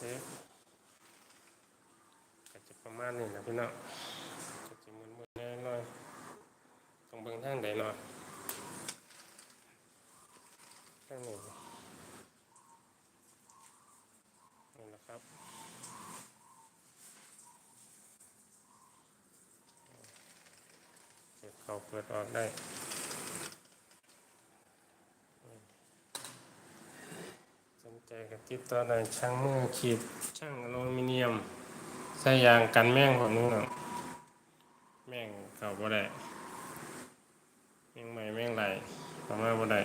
เอ๊ะก็จะประมาณนี้นะพี่น้องก็จะมึนๆแน่นอยต้องเบิ่งทางใดเนาะทางนี้นี่แหละครับเปิดเขาเปิดออกได้ สน ใจกับติดต่อได้ช่างมือขีดช่างอลูมิเนียมใส่ยางกันแม่งของนู้นน่ะแม่งเก่าบ่ได้แม่งใหม่แม่งไหลประมาณบ่ได้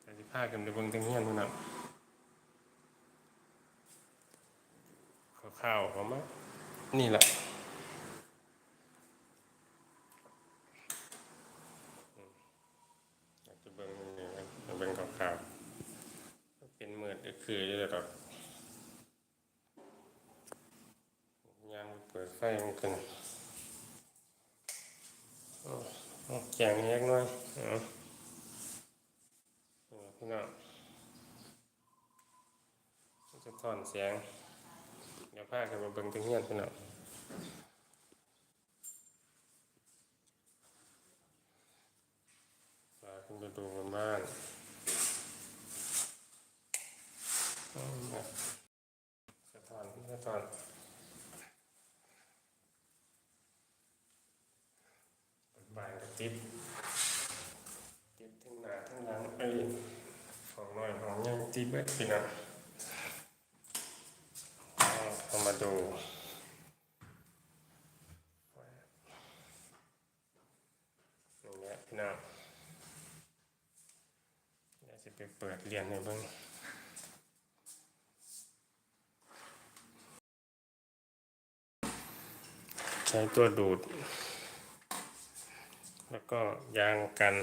แต่ที่พากันไปเบิ่งทั้งเฮียนพุ่นน่ะข้าวๆเขามานี่แหละอืมอยากจะเบิ่งนี่นะเบิ่งข้าวๆ เป็นมืดก็ คืออยู่แล้วดอกยางเปิดไฟมันกันอ๋ออ๋อแจงแยกน่อยอ๋อาพี่น้องจะถอนเสียงเดี๋ยวพากันมาเบิ่งตรงเฮียนพี่น้องพาขึ้นไปดูกันบ้าน สะท้อนสะท้อนบานกับติดติดทั้งหน้าทั้งหลังเอ้ของน้อยของใหญ่ติดเบิดพี่น้องเอามาดูนี่แหละพี่น้องเดี๋ยวจะไปเปิดเรียนให้เบิ่ง ช้ตัวดูด แล้วก็ยางกัน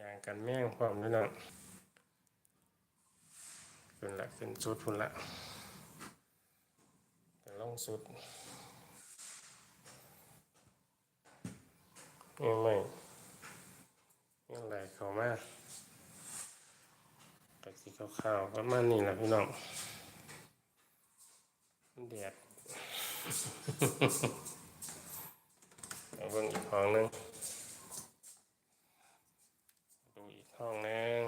ยางกันแม่งพร้อมด้วยนะขึ้นละขึ้นสุดพุ่นละแต่ลงสุดยังไม่ยังไหลเขามาแต่สีขาวๆประมาณนี้แหละพี่น้องมันแดด เอาเบิ่งอีกห้องหนึงดูอีกห้องหนึง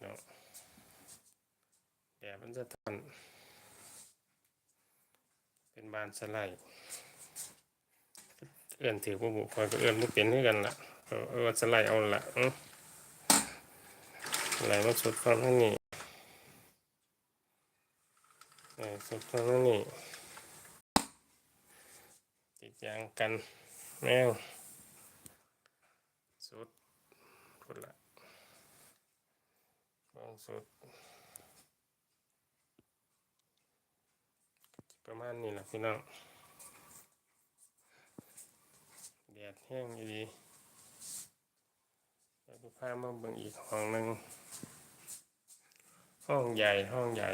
เนาะแดดมันจะทอนเป็นบานสไลด์เอื้อนถือผู้บุคคลก็เอื้อนไม่เป็นด้วยกันละเออสไลด์เอาละอื ไหลมาสุดฟังข้างนี้สุดตรงนั้นนี่ติดยางกันแมวสุดพุดละบางสุด ประมาณนี้แหละพี่น้องแดดแห้งอยู่ดี เดี๋ยวจะพามาเบิ่งอีกห้องหนึ่งห้องใหญ่ห้องใหญ่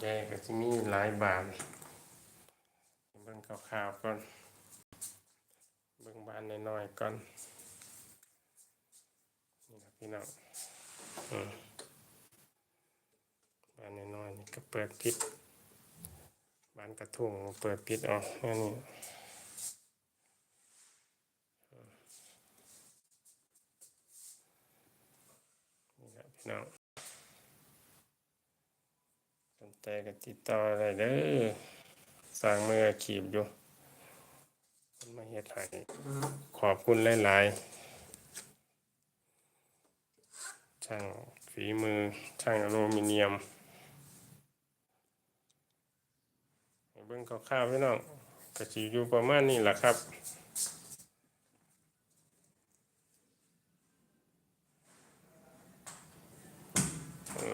ใหญ่ก็จะมีหลายบานเบิ่งขาวๆก่อนเบิ่งบานน้อยๆก่อนนี่ครับพี่น้องอืมบานน้อยๆนี่ก็เปิดปิด บานกระทุ่งเปิดปิดออกแค่นี้อืมนี่ครับพี่น้องสนใจก็ติดต่ออะได้เด้อสร้างมืออาชีพอยู่คนมาเฮ็ดให้ขอบคุณหลาย ๆ ช่างฝีมือช่างอลูมิเนียมให้ เบิ่งคร่าวๆพี่น้องก็สิอยู่ประมาณนี้แหละครับ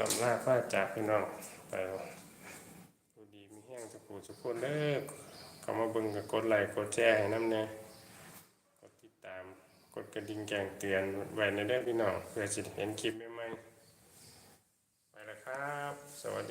ลำลาฟ้าจากพี่น้องไปดูดีมีแห้งสุกูสุกคนเด้อเข้ามาเบิ่งกับกดไลค์กดแชร์ให้น้ำแน่กดติดตามกดกระดิ่งแจ้งเตือนไว้ในเด้อพี่น้องเพื่อสิได้เห็นคลิปใหม่ๆไปแล้วครับ สวัสดี